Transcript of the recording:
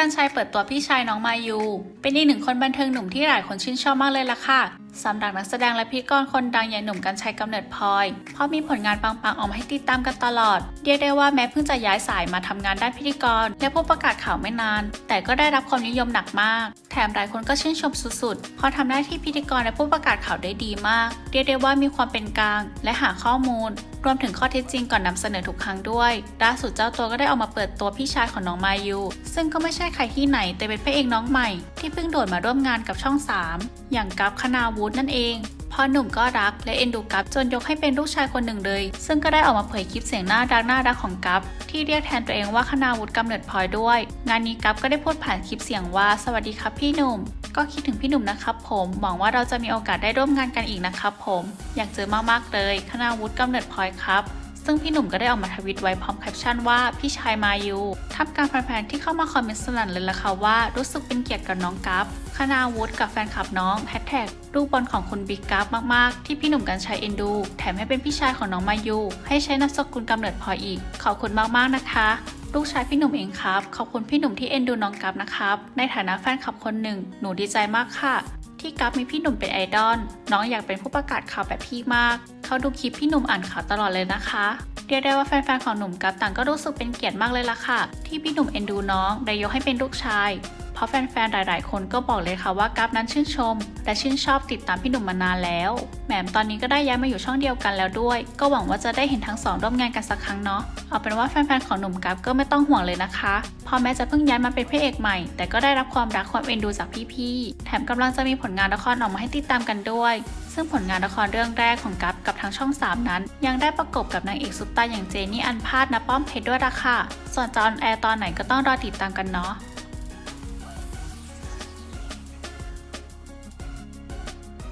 กรรชัยเปิดตัวพี่ชายน้องมายู เป็นอีกหนึ่งคนบันเทิงหนุ่มที่หลายคนชื่นชอบมากเลยล่ะค่ะสำหรับนักแสดงและพิธีกรคนดังอย่างหนุ่มกรรชัยกำเนิดพลอย เพราะมีผลงานปังๆออกมาให้ติดตามกันตลอด เรียกได้ว่าแม้เพิ่งจะย้ายสายมาทำงานด้านพิธีกร และผู้ประกาศข่าวไม่นาน แต่ก็ได้รับความนิยมหนักมาก แถมหลายคนก็ชื่นชมสุดๆ เพราะทำหน้าที่พิธีกรและผู้ประกาศข่าวได้ดีมาก เรียกได้ว่ามีความเป็นกลาง และหาข้อมูลรวมถึงข้อเท็จจริงก่อนนำเสนอทุกครั้งด้วยล่าสุดเจ้าตัวก็ได้ออกมาเปิดตัวพี่ชายของน้องมายูซึ่งก็ไม่ใช่ใครที่ไหนแต่เป็นพระเอกน้องใหม่ ที่เพิ่งโดดมาร่วมงานกับช่อง 3 อย่างกัฟคณาวุฒินั่นเอง พอหนุ่มก็รักและเอ็นดูกัฟจนยกให้เป็นลูกชายคนหนึ่งเลย ซึ่งก็ได้ออกมาเผยคลิปเสียงน่ารักน่ารักของกัฟที่เรียกแทนตัวเองว่าคณาวุฒิกำเนิดพลอยด้วย งานนี้กัฟก็ได้พูดผ่านคลิปเสียงว่า สวัสดีครับพี่หนุ่ม ก็คิดถึงพี่หนุ่มนะครับผมหวังว่าเราจะมีโอกาสได้ร่วมงานกันอีกนะครับผม อยากเจอมากๆเลย คณาวุฒิกำเนิดพลอยครับ ซึ่งพี่หนุ่มก็ได้ออกมาทวิตไว้พร้อมแคปชั่นว่าพี่ชายมายูทับการแฟนๆที่เข้ามาคอมเมนต์สนั่นเลยล่ะค่ะว่ารู้สึกเป็นเกียรติกับน้องกัฟคณาวุฒิกับแฟนคลับน้องแฮชแท็กรูปบอลของคุณบิ๊กกัฟมากๆ ที่พี่หนุ่มกันชัยเอ็นดู แถมให้เป็นพี่ชายของน้องมายูให้ใช้นามสกุลกำเนิดพอยอีก ขอบคุณมากๆนะคะลูกชายพี่หนุ่มเองครับ ขอบคุณพี่หนุ่มที่เอ็นดูน้องกัฟนะครับ ในฐานะแฟนคลับคนหนึ่ง หนูดีใจมากค่ะ ที่กัฟมีพี่หนุ่มเป็นไอดอล น้องอยากเป็นผู้ประกาศข่าวแบบพี่มาก เขาดูคลิปพี่หนุ่มอ่านข่าวตลอดเลยนะคะเรียกได้ว่าแฟนๆของหนุ่มกับต่างก็รู้สึกเป็นเกียรติมากเลยล่ะค่ะ ที่พี่หนุ่มเอ็นดูน้องได้ยกให้เป็นลูกชาย ราะแฟนๆ หลายๆ คนก็บอกเลยค่ะว่ากัฟนั้นชื่นชม และชื่นชอบติดตามพี่หนุ่มมานานแล้วแหมตอนนี้ก็ได้ย้ายมาอยู่ช่องเดียวกันแล้วด้วย ก็หวังว่าจะได้เห็นทั้งสองร่วมงานกันสักครั้งเนาะเอาเป็นว่าแฟนๆ ของหนุ่มกัฟก็ไม่ต้องห่วงเลยนะคะพราะแม้จะเพิ่งย้ายมาเป็นพระเอกใหม่ แต่ก็ได้รับความรักความเอ็นดูจากพี่ๆ แถมกำลังจะมีผลงานละครออกมาให้ติดตามกันด้วย ซึ่งผลงานละครเรื่องแรกของกัฟกับทางช่อง 3 นั้น ยังได้ประกบกับนางเอกซุปตาอย่างเจนี่อันพาดนะป้อมเพชรด้วยล่ะค่ะส่วนจะออนแอร์ตอนไหนก็ต้องรอติดตามกันเนาะ